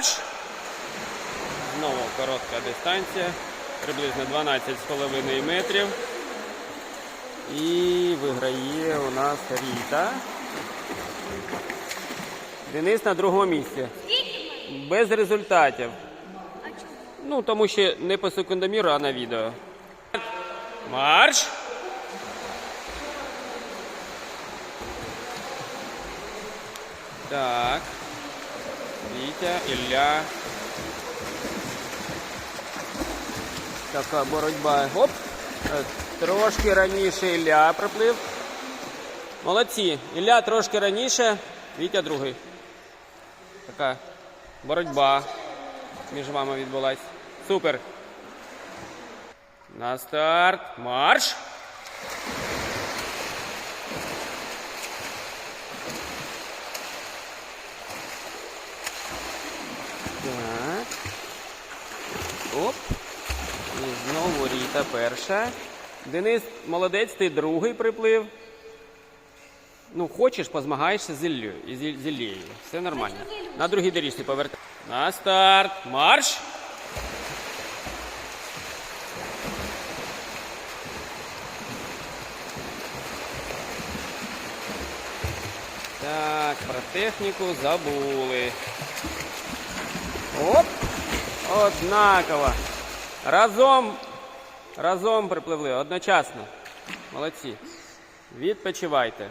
Марш! Знову коротка дистанція. Приблизно 12,5 метрів. І виграє у нас Ріта. Денис на другому місці. Без результатів. Ну, тому що не по секундоміру, а на відео. Марш! Так. Вітя, Ілля. Така боротьба. Оп! Е, Трошки раніше Ілля приплив. Молодці. Ілля трошки раніше, Вітя другий. Така боротьба між вами відбулась. Супер. На старт. Марш! Так. Оп. І знову Ріта перша. Денис, молодець, ти другий приплив. Ну, хочеш, позмагаєшся з Іллею. з Іллею. Все нормально. На другій доріжці повертай. На старт. Марш! Так, про техніку забули однаково. Разом. Разом припливли. Одночасно. Молодці. Відпочивайте.